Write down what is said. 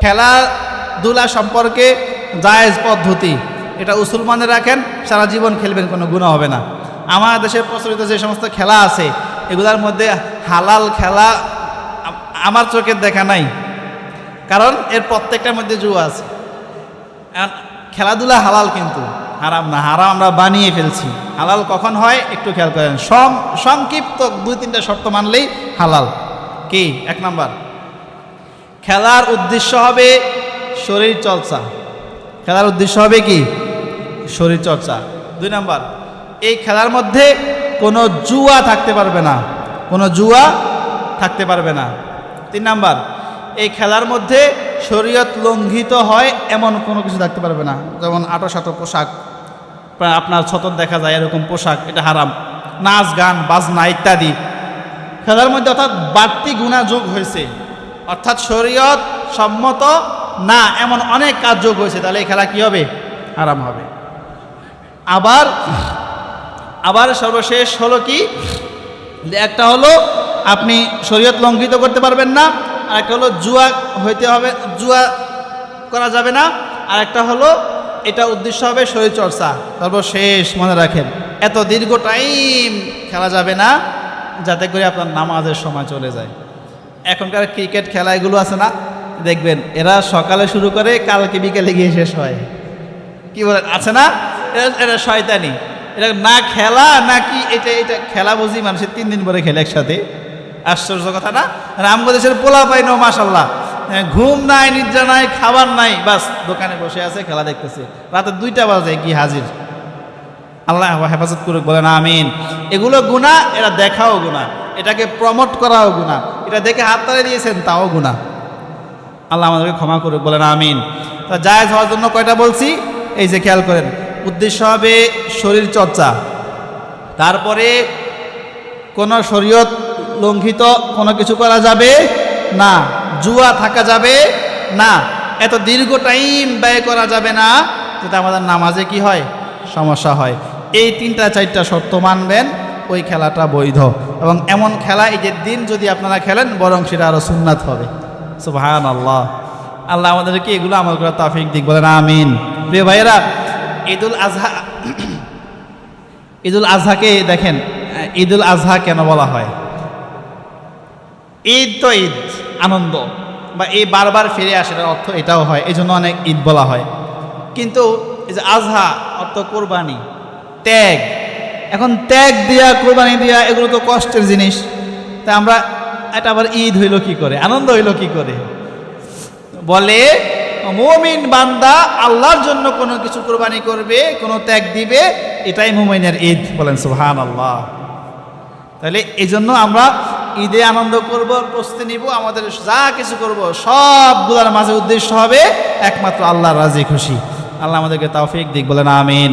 খেলাধুলা সম্পর্কে জায়েজ পদ্ধতি। এটা উসুল মানে রাখেন, সারা জীবন খেলবেন, কোনো গুণা হবে না। আমার দেশের প্রচলিত যে সমস্ত খেলা আছে, এগুলার মধ্যে হালাল খেলা আমার চোখের দেখা নাই। কারণ এর প্রত্যেকটার মধ্যে জুয়া আছে। খেলাধুলা হালাল কিন্তু, হারাম না। হারাম আমরা বানিয়ে ফেলছি। হালাল কখন হয়, একটু খেয়াল করেন। সংক্ষিপ্ত দুই তিনটা শর্ত মানলেই হালাল। কি? এক নাম্বার। খেলার উদ্দেশ্য হবে শরীর চর্চা। খেলার উদ্দেশ্য হবে কি? শরীর চর্চা। দুই নাম্বার, এই খেলার মধ্যে কোনো জুয়া থাকতে পারবে না। কোনো জুয়া থাকতে পারবে না। তিন নাম্বার, এই খেলার মধ্যে শরীয়ত লঙ্ঘিত হয় এমন কোনো কিছু থাকতে পারবে না। যেমন আটো সাটো পোশাক আপনার ছতর দেখা যায় এরকম পোশাক, এটা হারাম। নাচ গান, বাজনা ইত্যাদি। খেলার মধ্যে অর্থাৎ বাড়তি গুণা যোগ হয়েছে। অর্থাৎ শরীয়ত সম্মত না এমন অনেক কাজ যোগ হয়েছে তাহলে এই খেলা কি হবে? আরাম হবে। আবার আবার সর্বশেষ হলো কি? একটা হলো আপনি শরীয়ত লঙ্ঘিত করতে পারবেন না আর একটা হলো জুয়া হইতে হবে জুয়া করা যাবে না আর একটা হলো এটা উদ্দেশ্য হবে শরীর চর্চা। সর্বশেষ মনে রাখেন এত দীর্ঘ টাইম খেলা যাবে না যাতে করে আপনার নামাজের সময় চলে যায়। এখনকার ক্রিকেট খেলা এগুলো আছে না? দেখবেন এরা সকালে শুরু করে কালকে বিকেলে গিয়ে শেষ হয়। কি বলেন আছে না? এটা শয়তানি। এটা না খেলা নাকি এটা এটা খেলা বুঝি মানুষের তিন দিন পরে খেলে একসাথে। আশ্চর্য কথা না? রামগো দেশের পোলা পাই নো মাসাল্লাহ হ্যাঁ, ঘুম নাই নিদ্রা নাই খাবার নাই বাস দোকানে বসে আছে খেলা দেখতেছে। রাতে দুইটা বাজে কি হাজির। আল্লাহ হেফাজত করুক বলেন আমিন। এগুলো গুণা এরা দেখাও গুণা এটাকে প্রমোট করাও গুণা এটা দেখে হাত তালে দিয়েছেন, তাও গুণা আল্লাহ আমাদেরকে ক্ষমা করে বলেন আমিন। তা জায়েজ হওয়ার জন্য কয়টা বলছি? এই যে খেয়াল করেন, উদ্দেশ্য হবে শরীর চর্চা। তারপরে কোনো শরীয়ত লঙ্ঘিত, কোনো কিছু করা যাবে না। জুয়া থাকা যাবে না। এত দীর্ঘ টাইম ব্যয় করা যাবে না যেটা আমাদের নামাজে কি হয়? সমস্যা হয়। এই তিনটা, চারটা শর্ত মানবেন, ওই খেলাটা বৈধ। এবং এমন খেলা এই যে দিন যদি আপনারা খেলেন, বরং সেটা আরও সুন্নাত হবে। সুবহান আল্লাহ আল্লাহ আমাদেরকে এগুলো আমল করার তাফিক দিক, বলেন আমিন। প্রিয় ভাইয়েরা, ঈদুল আজহা, ঈদুল আজহাকে দেখেন, ঈদুল আজহা কেন বলা হয়? ঈদ তো ঈদ, আনন্দ। বা এই বারবার ফিরে আসে, এটার অর্থ এটাও হয় এই জন্য অনেক ঈদ বলা হয়। কিন্তু এই যে আজহা অর্থ কোরবানি, ত্যাগ। এখন ত্যাগ দিয়া, কোরবানি দিয়া এগুলো তো কষ্টের জিনিস। তা আমরা, এটা আবার ঈদ হইল কি করে? আনন্দ হইল কি করে? বলে, মুমিন বান্দা আল্লাহর জন্য কোনো কিছু কোরবানি করবে, কোনো ত্যাগ দিবে, এটাই মুমিনের ঈদ। বলেন সুহান আল্লাহ তাহলে এই জন্য আমরা ঈদে আনন্দ করব, প্রস্তুতি নিব, আমাদের যা কিছু করব, সবগুলোর মাঝে উদ্দেশ্য হবে একমাত্র আল্লাহ রাজি খুশি। আল্লাহ আমাদেরকে তাওফিক দিক, বলেন, আমিন।